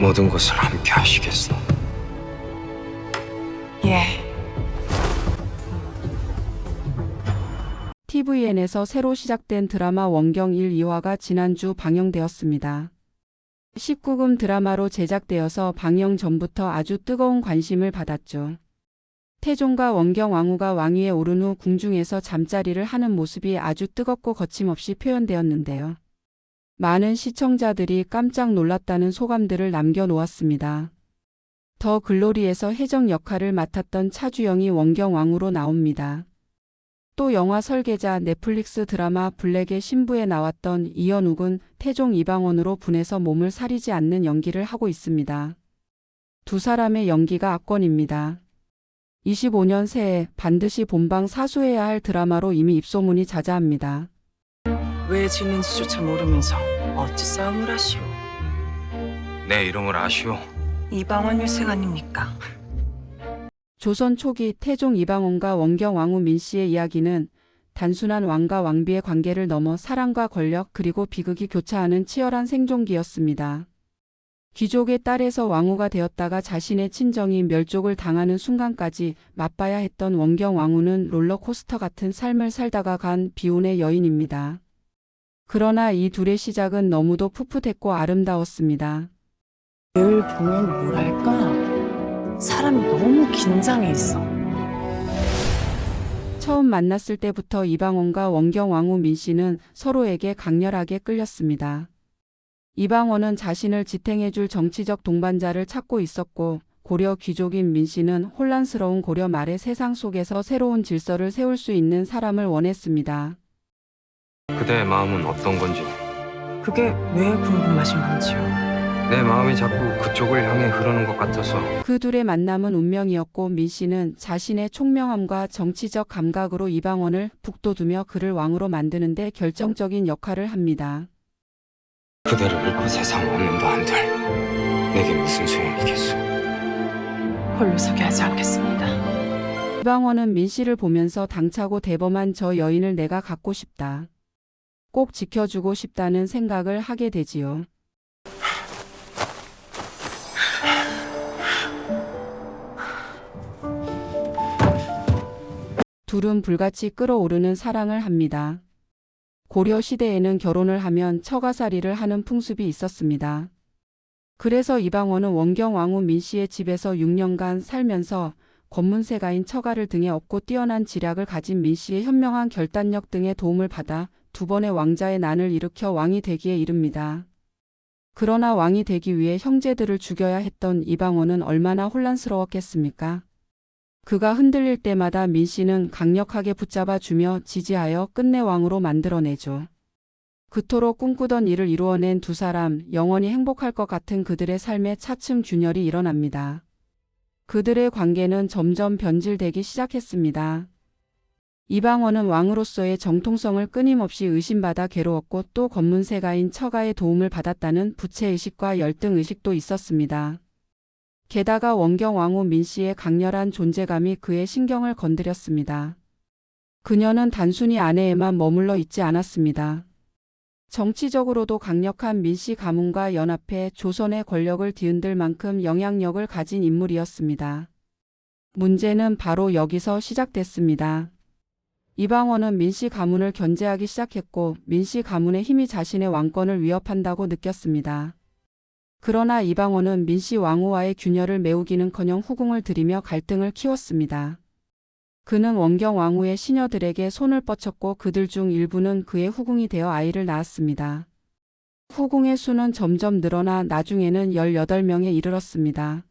모든 것을 함께 하시겠소. 예. TVN에서 새로 시작된 드라마 원경 1, 2화가 지난주 방영되었습니다. 19금 드라마로 제작되어서 방영 전부터 아주 뜨거운 관심을 받았죠. 태종과 원경 왕후가 왕위에 오른 후 궁중에서 잠자리를 하는 모습이 아주 뜨겁고 거침없이 표현되었는데요. 많은 시청자들이 깜짝 놀랐다는 소감들을 남겨놓았습니다. 더 글로리에서 혜정 역할을 맡았던 차주영이 원경 왕후로 나옵니다. 또 영화 설계자 넷플릭스 드라마 블랙의 신부에 나왔던 이현욱은 태종 이방원으로 분해서 몸을 사리지 않는 연기를 하고 있습니다. 두 사람의 연기가 압권입니다. 25년 새해 반드시 본방 사수해야 할 드라마로 이미 입소문이 자자합니다. 왜 짓는지조차 모르면서 어찌 싸움을 하시오. 내 이름을 아시오. 이방원 일색 아닙니까? 조선 초기 태종 이방원과 원경 왕후 민씨의 이야기는 단순한 왕과 왕비의 관계를 넘어 사랑과 권력 그리고 비극이 교차하는 치열한 생존기였습니다. 귀족의 딸에서 왕후가 되었다가 자신의 친정이 멸족을 당하는 순간까지 맛봐야 했던 원경 왕후는 롤러코스터 같은 삶을 살다가 간 비운의 여인입니다. 그러나 이 둘의 시작은 너무도 풋풋했고 아름다웠습니다. 늘 보면 뭐랄까. 사람이 너무 긴장해 있어. 처음 만났을 때부터 이방원과 원경 왕후 민 씨는 서로에게 강렬하게 끌렸습니다. 이방원은 자신을 지탱해줄 정치적 동반자를 찾고 있었고 고려 귀족인 민 씨는 혼란스러운 고려 말의 세상 속에서 새로운 질서를 세울 수 있는 사람을 원했습니다. 그대의 마음은 어떤 건지. 그게 왜 궁금하신 건지요. 내 마음이 자꾸 그쪽을 향해 흐르는 것 같아서 그 둘의 만남은 운명이었고 민 씨는 자신의 총명함과 정치적 감각으로 이방원을 북돋우며 그를 왕으로 만드는 데 결정적인 역할을 합니다. 그대를 잃고 세상 왕년도 안 될. 내게 무슨 소용이겠소. 홀로 서게 하지 않겠습니다. 이방원은 민 씨를 보면서 당차고 대범한 저 여인을 내가 갖고 싶다. 꼭 지켜주고 싶다는 생각을 하게 되지요. 둘은 불같이 끓어오르는 사랑을 합니다. 고려 시대에는 결혼을 하면 처가살이를 하는 풍습이 있었습니다. 그래서 이방원은 원경 왕후 민 씨의 집에서 6년간 살면서 권문세가인 처가를 등에 업고 뛰어난 지략을 가진 민 씨의 현명한 결단력 등의 도움을 받아 두 번의 왕자의 난을 일으켜 왕이 되기에 이릅니다. 그러나 왕이 되기 위해 형제들을 죽여야 했던 이방원은 얼마나 혼란스러웠겠습니까? 그가 흔들릴 때마다 민 씨는 강력하게 붙잡아 주며 지지하여 끝내 왕으로 만들어내죠. 그토록 꿈꾸던 일을 이루어낸 두 사람 영원히 행복할 것 같은 그들의 삶에 차츰 균열이 일어납니다. 그들의 관계는 점점 변질되기 시작했습니다. 이방원은 왕으로서의 정통성을 끊임없이 의심받아 괴로웠고 또 검문세가인 처가의 도움을 받았다는 부채의식과 열등의식도 있었습니다. 게다가 원경 왕후 민 씨의 강렬한 존재감이 그의 신경을 건드렸습니다. 그녀는 단순히 아내에만 머물러 있지 않았습니다. 정치적으로도 강력한 민씨 가문과 연합해 조선의 권력을 뒤흔들 만큼 영향력을 가진 인물이었습니다. 문제는 바로 여기서 시작됐습니다. 이방원은 민씨 가문을 견제하기 시작했고 민씨 가문의 힘이 자신의 왕권을 위협한다고 느꼈습니다. 그러나 이방원은 민씨 왕후와의 균열을 메우기는커녕 후궁을 들이며 갈등을 키웠습니다. 그는 원경 왕후의 시녀들에게 손을 뻗쳤고 그들 중 일부는 그의 후궁이 되어 아이를 낳았습니다. 후궁의 수는 점점 늘어나 나중에는 18명에 이르렀습니다.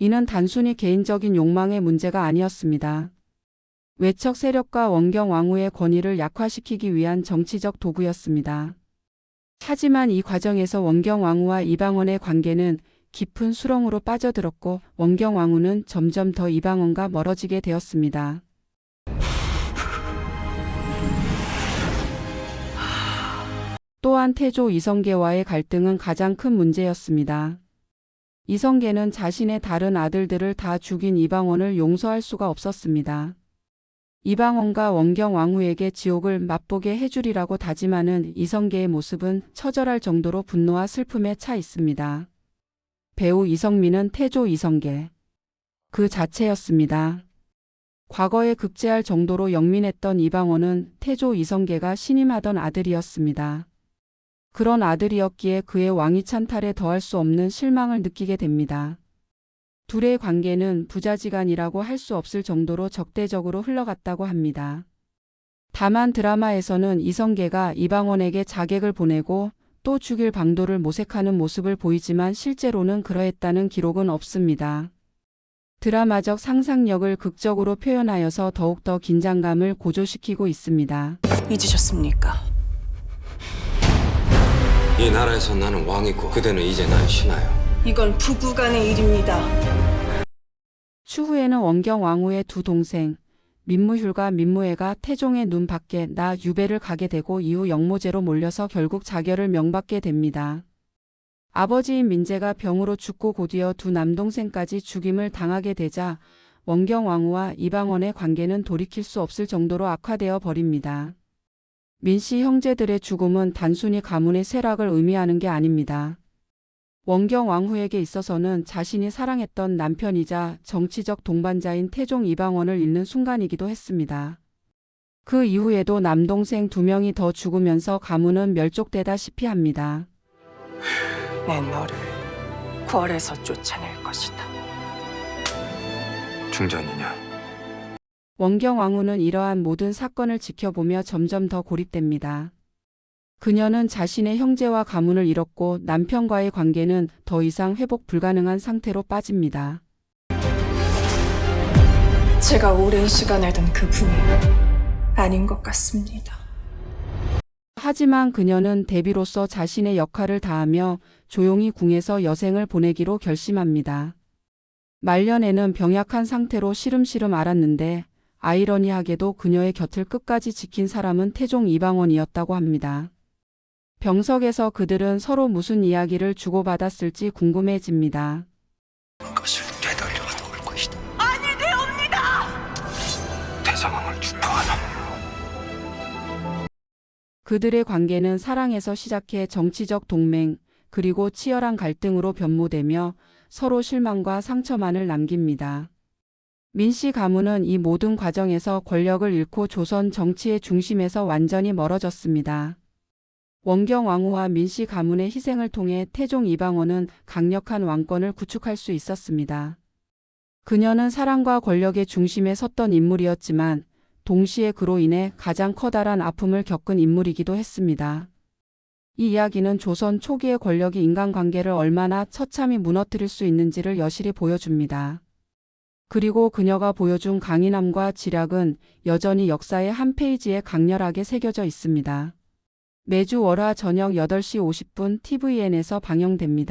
이는 단순히 개인적인 욕망의 문제가 아니었습니다. 외척 세력과 원경 왕후의 권위를 약화시키기 위한 정치적 도구였습니다. 하지만 이 과정에서 원경 왕후와 이방원의 관계는 깊은 수렁으로 빠져들었고 원경 왕후는 점점 더 이방원과 멀어지게 되었습니다. 또한 태조 이성계와의 갈등은 가장 큰 문제였습니다. 이성계는 자신의 다른 아들들을 다 죽인 이방원을 용서할 수가 없었습니다. 이방원과 원경 왕후에게 지옥을 맛보게 해주리라고 다짐하는 이성계의 모습은 처절할 정도로 분노와 슬픔에 차 있습니다. 배우 이성민은 태조 이성계. 그 자체였습니다. 과거에 극제할 정도로 영민했던 이방원은 태조 이성계가 신임하던 아들이었습니다. 그런 아들이었기에 그의 왕위 찬탈에 더할 수 없는 실망을 느끼게 됩니다. 둘의 관계는 부자지간이라고 할 수 없을 정도로 적대적으로 흘러갔다고 합니다. 다만 드라마에서는 이성계가 이방원에게 자객을 보내고 또 죽일 방도를 모색하는 모습을 보이지만 실제로는 그러했다는 기록은 없습니다. 드라마적 상상력을 극적으로 표현하여서 더욱더 긴장감을 고조시키고 있습니다. 잊으셨습니까? 이 나라에서 나는 왕이고 그대는 이제 난 신하여. 이건 부부간의 일입니다. 추후에는 원경 왕후의 두 동생 민무휴가 민무애가 태종의 눈 밖에 나 유배를 가게 되고 이후 영모제로 몰려서 결국 자결을 명받게 됩니다. 아버지인 민재가 병으로 죽고 곧이어 두 남동생까지 죽임을 당하게 되자 원경 왕후와 이방원의 관계는 돌이킬 수 없을 정도로 악화되어 버립니다. 민씨 형제들의 죽음은 단순히 가문의 쇠락을 의미하는 게 아닙니다. 원경 왕후에게 있어서는 자신이 사랑했던 남편이자 정치적 동반자인 태종 이방원을 잃는 순간이기도 했습니다. 그 이후에도 남동생 두 명이 더 죽으면서 가문은 멸족되다시피 합니다. 내 너를 궐에서 쫓아낼 것이다. 중전이냐? 원경 왕후는 이러한 모든 사건을 지켜보며 점점 더 고립됩니다. 그녀는 자신의 형제와 가문을 잃었고 남편과의 관계는 더 이상 회복 불가능한 상태로 빠집니다. 제가 오랜 시간 알던 그분이 아닌 것 같습니다. 하지만 그녀는 대비로서 자신의 역할을 다하며 조용히 궁에서 여생을 보내기로 결심합니다. 말년에는 병약한 상태로 시름시름 앓았는데 아이러니하게도 그녀의 곁을 끝까지 지킨 사람은 태종 이방원이었다고 합니다. 병석에서 그들은 서로 무슨 이야기를 주고받았을지 궁금해집니다. 것을 되돌려 올 것이다. 아니 되옵니다. 대상왕을 주포하라. 그들의 관계는 사랑에서 시작해 정치적 동맹, 그리고 치열한 갈등으로 변모되며 서로 실망과 상처만을 남깁니다. 민씨 가문은 이 모든 과정에서 권력을 잃고 조선 정치의 중심에서 완전히 멀어졌습니다. 원경 왕후와 민씨 가문의 희생을 통해 태종 이방원은 강력한 왕권을 구축할 수 있었습니다. 그녀는 사랑과 권력의 중심에 섰던 인물이었지만 동시에 그로 인해 가장 커다란 아픔을 겪은 인물이기도 했습니다. 이 이야기는 조선 초기의 권력이 인간관계를 얼마나 처참히 무너뜨릴 수 있는지를 여실히 보여줍니다. 그리고 그녀가 보여준 강인함과 지략은 여전히 역사의 한 페이지에 강렬하게 새겨져 있습니다. 매주 월화 저녁 8시 50분 TVN에서 방영됩니다.